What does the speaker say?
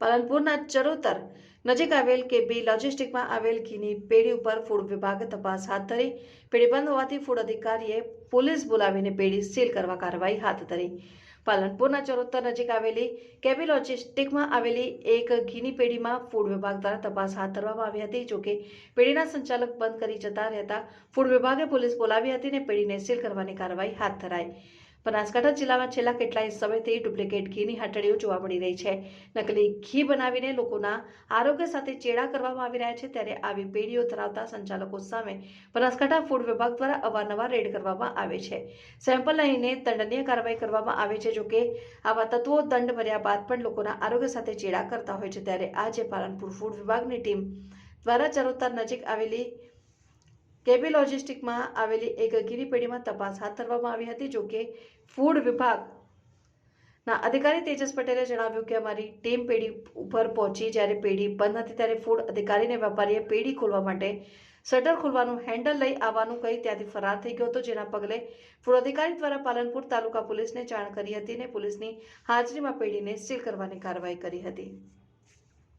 પાલનપુરના ચરોતર નજીક આવેલ કે બી લોજિસ્ટિકમાં આવેલ ઘીની પેઢી ઉપર ફૂડ વિભાગે તપાસ હાથ ધરી. પેઢી બંધ હોવાથી ફૂડ અધિકારીએ પોલીસ બોલાવીને પેઢી સીલ કરવા કાર્યવાહી હાથ ધરી. પાલનપુરના ચરોતર નજીક આવેલી કેબી લોજિસ્ટિકમાં આવેલી એક ઘીની પેઢીમાં ફૂડ વિભાગ દ્વારા તપાસ હાથ ધરવામાં આવી હતી. જોકે પેઢીના સંચાલક બંધ કરી જતા રહેતા ફૂડ વિભાગે પોલીસ બોલાવી હતી અને પેઢીને સીલ કરવાની કાર્યવાહી હાથ ધરાઈ. બનાસકાંઠા જિલ્લામાં છેલ્લા કેટલાય સમયથી ડુપ્લિકેટ ઘીની હટડીઓ જોવા મળી રહી છે. નકલી ઘી બનાવીને લોકોના આરોગ્ય સાથે ચેડા કરવામાં આવી રહ્યા છે, ત્યારે આવી પેઢીઓ ધરાવતા સંચાલકો સામે બનાસકાંઠા ફૂડ વિભાગ દ્વારા અવારનવાર રેડ કરવામાં આવે છે. સેમ્પલ લઈને દંડનીય કાર્યવાહી કરવામાં આવે છે, જોકે આવા તત્વો દંડ ભર્યા બાદ પણ લોકોના આરોગ્ય સાથે ચેડા કરતા હોય છે, ત્યારે આજે પાલનપુર ફૂડ વિભાગની ટીમ દ્વારા ચરોતર નજીક આવેલી કેબી લોજિસ્ટિકમાં આવેલી એક ગીરીપેઢીમાં તપાસ હાથ ધરવામાં આવી હતી. જો કે ફૂડ વિભાગ ના અધિકારી તેજસ પટેલે જણાવ્યું કે અમારી ટીમ પેઢી ઉપર પહોંચી જ્યારે પેઢી બંધ હતી ત્યારે ફૂડ અધિકારીને વેપારીએ પેઢી ખોલવા માટે શટર ખોલવાનું હેન્ડલ લઈ આવવાનું કહી ત્યાંથી ફરાર થઈ ગયો હતો, જેના પગલે ફૂડ અધિકારી દ્વારા પાલનપુર તાલુકા પોલીસને જાણ કરી હતી અને પોલીસની હાજરીમાં પેઢીને સીલ કરવાની કાર્યવાહી કરી હતી.